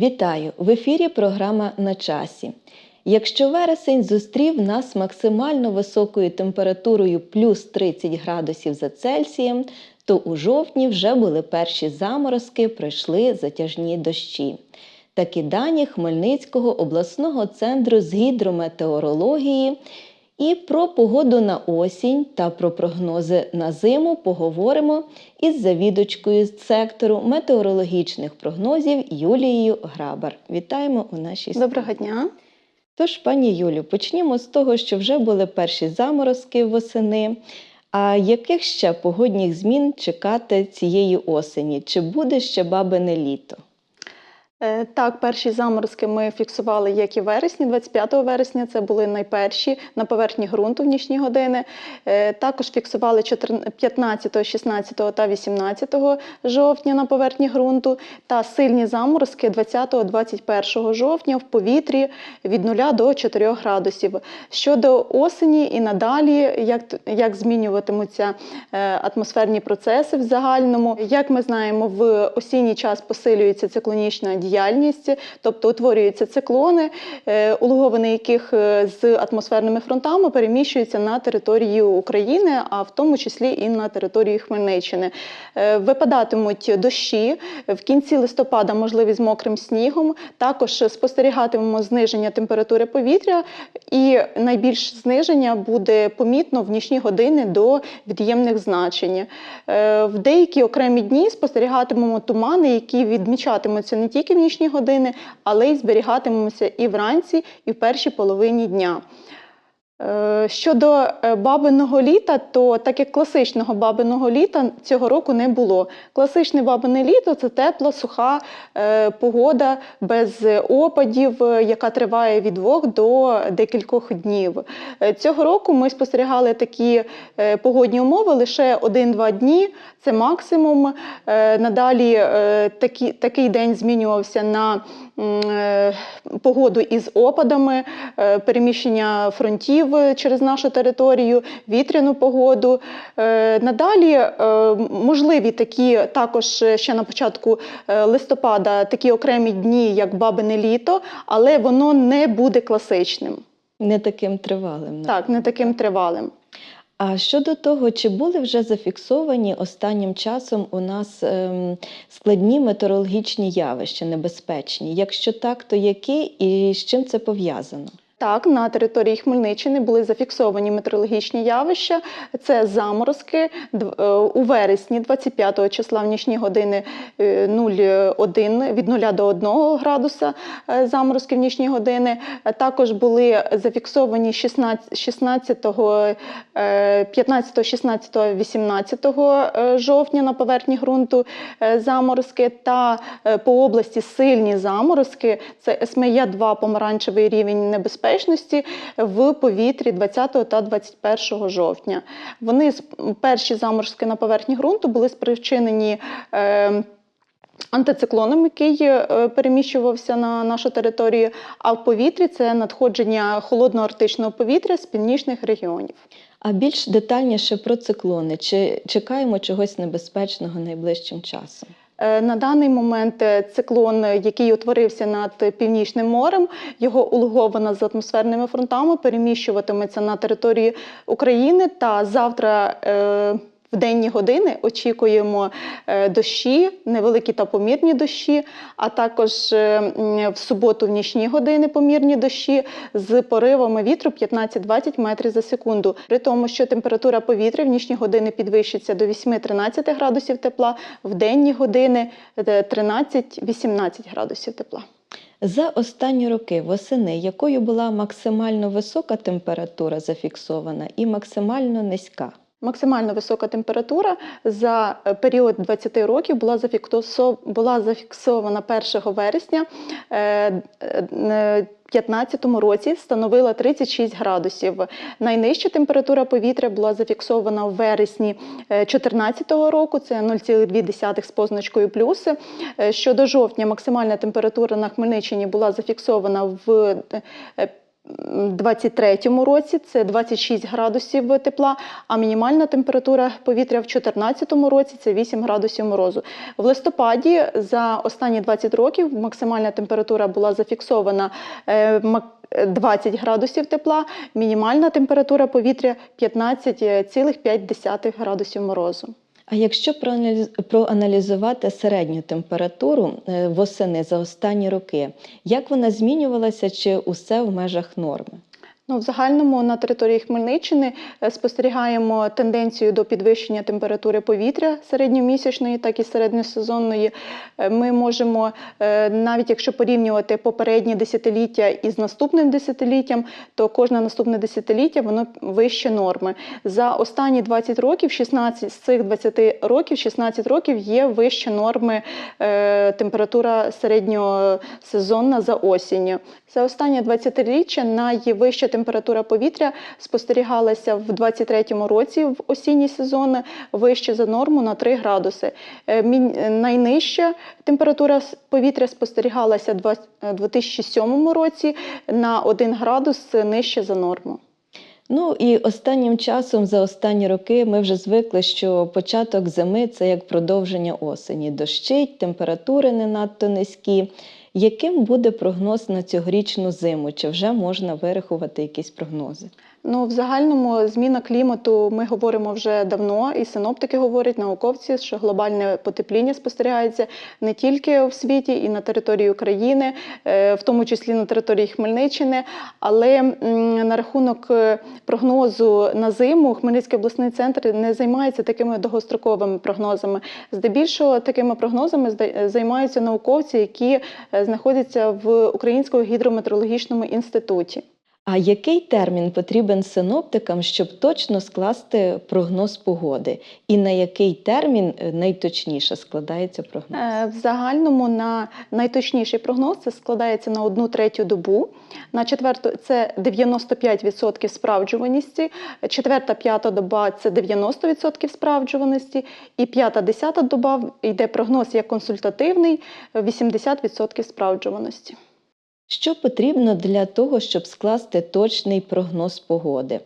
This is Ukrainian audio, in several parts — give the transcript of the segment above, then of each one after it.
Вітаю! В ефірі програма на часі. Якщо вересень зустрів нас максимально високою температурою плюс 30 градусів за Цельсієм, то у жовтні вже були перші заморозки, пройшли затяжні дощі. Такі дані Хмельницького обласного центру з гідрометеорології. І про погоду на осінь та про прогнози на зиму поговоримо із завідувачкою з сектору метеорологічних прогнозів Юлією Грабар. Вітаємо у нашій студії. Доброго дня. Тож, пані Юлю, почнімо з того, що вже були перші заморозки восени. А яких ще погодних змін чекати цієї осені? Чи буде ще бабине літо? Е, Так, перші заморозки ми фіксували, як і вересні, 25 вересня. Це були найперші на поверхні ґрунту в нічні години. Е, Також фіксували 15, 16 та 18 жовтня на поверхні ґрунту. Та сильні заморозки 20-21 жовтня в повітрі від 0 до 4 градусів. Щодо осені і надалі, як, як змінюватимуться е, атмосферні процеси в загальному. Як ми знаємо, в осінній час посилюється циклонічна діяльність, тобто утворюються циклони, е, улоговини яких е, з атмосферними фронтами переміщуються на територію України, а в тому числі і на території Хмельниччини. Е, Випадатимуть дощі в кінці листопада, можливі з мокрим снігом. Також спостерігатимемо зниження температури повітря, і найбільш зниження буде помітно в нічні години до від'ємних значень. В деякі окремі дні спостерігатимемо тумани, які відмічатимуться не тільки в нічні години, але й зберігатимемося і вранці, і в першій половині дня. Е, Щодо е, бабиного літа, то так як класичного бабиного літа цього року не було. Класичне бабине літо це тепла, суха е, погода без опадів, яка триває від двох до декількох днів. Цього року ми спостерігали такі погодні умови лише 1-2 дні, це максимум. Надалі такі, такий день змінювався на погоду із опадами, переміщення фронтів через нашу територію, вітряну погоду. Е, Надалі е, можливі такі також ще на початку е, листопада такі окремі дні, як бабине літо, але воно не буде класичним. Не таким тривалим. Так, не таким тривалим. А щодо того, чи були вже зафіксовані останнім часом у нас ем, складні метеорологічні явища, небезпечні? Якщо так, то які і з чим це пов'язано? Так, на території Хмельниччини були зафіксовані метеорологічні явища. Це заморозки е, у вересні, 25 числа в нічні години е, 0,1, від 0 до 1 градуса е, заморозки в нічні години. Е, Також були зафіксовані 16, 16, е, 15, 16, 18 е, жовтня на поверхні ґрунту е, заморозки та е, по області сильні заморозки. Це СМЯ 2 помаранчевий рівень небезпечності в повітрі 20 та 21 жовтня. Вони перші заморозки на поверхні ґрунту були спричинені. Е, Антициклоном, який е, переміщувався на нашу територію, а в повітрі це надходження холодного арктичного повітря з північних регіонів. А більш детальніше про циклони. Чи чекаємо чогось небезпечного найближчим часом? Е, На даний момент е, циклон, е, який утворився над Північним морем, його улогована з атмосферними фронтами, переміщуватиметься на території України. Та завтра в денні години очікуємо е, дощі, невеликі та помірні дощі, а також е, в суботу в нічні години помірні дощі з поривами вітру 15-20 метрів за секунду. При тому, що температура повітря в нічні години підвищиться до 8-13 градусів тепла, в денні години е, 13-18 градусів тепла. За останні роки восени, якою була максимально висока температура зафіксована і максимально низька? Максимально висока температура за е, період 20 років була зафіксо- була зафіксована 1 вересня. е, е, 2015 році становила 36 градусів. Найнижча температура повітря була зафіксована в вересні 2014 року, це 0,2 з позначкою плюс. Е, Щодо жовтня, максимальна температура на Хмельниччині була зафіксована в е, 23-му році це 26 градусів тепла, а мінімальна температура повітря в 2014 році це 8 градусів морозу. В листопаді за останні 20 років максимальна температура була зафіксована е, 20 градусів тепла, мінімальна температура повітря 15,5 градусів морозу. А якщо проаналіз- проаналізувати середню температуру е, восени за останні роки, як вона змінювалася, чи усе в межах норми? Ну, в загальному на території Хмельниччини е, спостерігаємо тенденцію до підвищення температури повітря середньомісячної, так і середньосезонної. Е, Ми можемо, е, навіть якщо порівнювати попередні десятиліття із наступним десятиліттям, то кожне наступне десятиліття воно вище норми. За останні 20 років, 16 з цих 20 років, 16 років є вище норми температура середньосезонна за осінню. За останнє 20-річчя найвища температура повітря спостерігалася в 23-му році в осінній сезон вище за норму на 3 градуси. Е, е, Найнижча температура повітря спостерігалася в е, 2007 році на 1 градус нижче за норму. Ну і останнім часом, за останні роки, ми вже звикли, що початок зими це як продовження осені. Дощить, температури не надто низькі. Яким буде прогноз на цьогорічну зиму? Чи вже можна вирахувати якісь прогнози? Ну, в загальному зміна клімату ми говоримо вже давно, і синоптики говорять, науковці, що глобальне потепління спостерігається не тільки в світі, і на території України, е, в тому числі на території Хмельниччини. Але на рахунок е, прогнозу на зиму Хмельницький обласний центр не займається такими довгостроковими прогнозами. Здебільшого такими прогнозами зда- займаються науковці, які е, знаходяться в Українському гідрометеорологічному інституті. А який термін потрібен синоптикам, щоб точно скласти прогноз погоди? І на який термін е, найточніше складається прогноз? Е, В загальному на найточніший прогноз це складається на одну третю добу. На четверту це 95% справджуваності. Четверта, п'ята доба це 90% справджуваності. І п'ята, десята доба йде прогноз як консультативний 80% справджуваності. Що потрібно для того, щоб скласти точний прогноз погоди?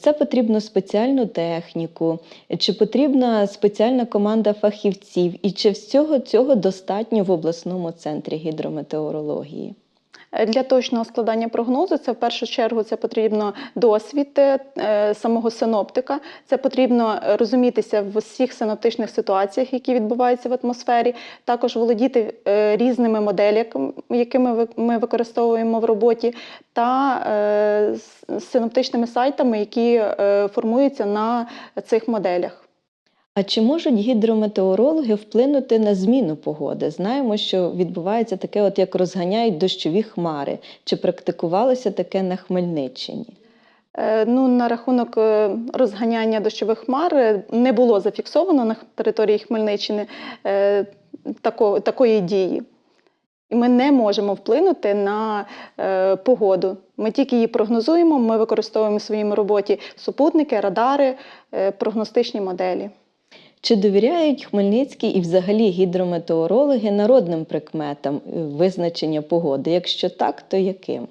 Це потрібно спеціальну техніку, чи потрібна спеціальна команда фахівців, і чи всього цього достатньо в обласному центрі гідрометеорології? Е, Для точного складання прогнозу це в першу чергу це потрібно досвід е, самого синоптика. Це потрібно е, розумітися в всіх синоптичних сиитуаціях, які відбуваються в атмосфері. Також володіти е, різними моделями, ви- ми використовуємо в роботі, та е, синоптичними сайтами, які е, формуються на цих моделях. А чи можуть гідрометеорологи вплинути на зміну погоди? Знаємо, що відбувається таке, от як розганяють дощові хмари. Чи практикувалося таке на Хмельниччині? Е, Ну, на рахунок е, розганяння дощових хмар е, не було зафіксовано на території Хмельниччини тако, такої дії. І ми не можемо вплинути на погоду. Ми тільки її прогнозуємо, ми використовуємо в своїй роботі супутники, радари, прогностичні моделі. Чи довіряють хмельницькі і взагалі гідрометеорологи народним прикметам е, визначення погоди? Якщо так, то яким?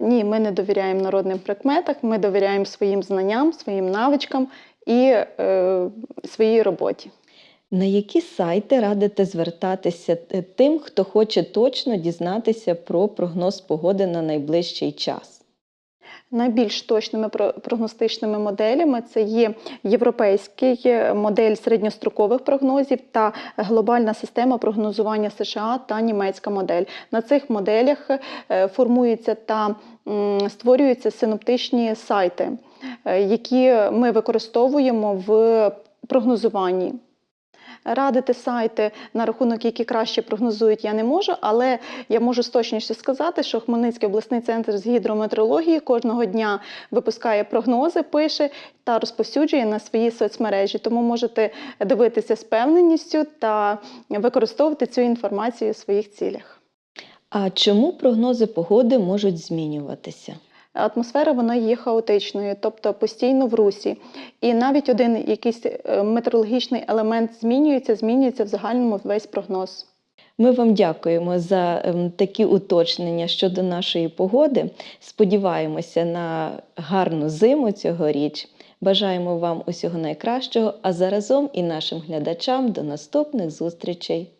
Ні, ми не довіряємо народним прикметам, ми довіряємо своїм знанням, своїм навичкам і е, своїй роботі. На які сайти радите звертатися е, тим, хто хоче точно дізнатися про прогноз погоди на найближчий час? Найбільш точними про- прогностичними моделями це є європейський е, модель середньострокових прогнозів та глобальна система прогнозування США та німецька модель. На цих моделях е, формуються та створюються синоптичні сайти, е, які ми використовуємо в прогнозуванні. Радити сайти на рахунок, які краще прогнозують, я не можу, але я можу з точністю сказати, що Хмельницький обласний центр з гідрометеорології кожного дня випускає прогнози, пише та розповсюджує на свої соцмережі. Тому можете дивитися з певненістю та використовувати цю інформацію у своїх цілях. А чому прогнози погоди можуть змінюватися? Атмосфера вона є хаотичною, тобто постійно в русі. І навіть один якийсь е, метеорологічний елемент змінюється, змінюється в загальному весь прогноз. Ми вам дякуємо за ем, такі уточнення щодо нашої погоди. Сподіваємося на гарну зиму цьогоріч. Бажаємо вам усього найкращого, а заразом і нашим глядачам до наступних зустрічей.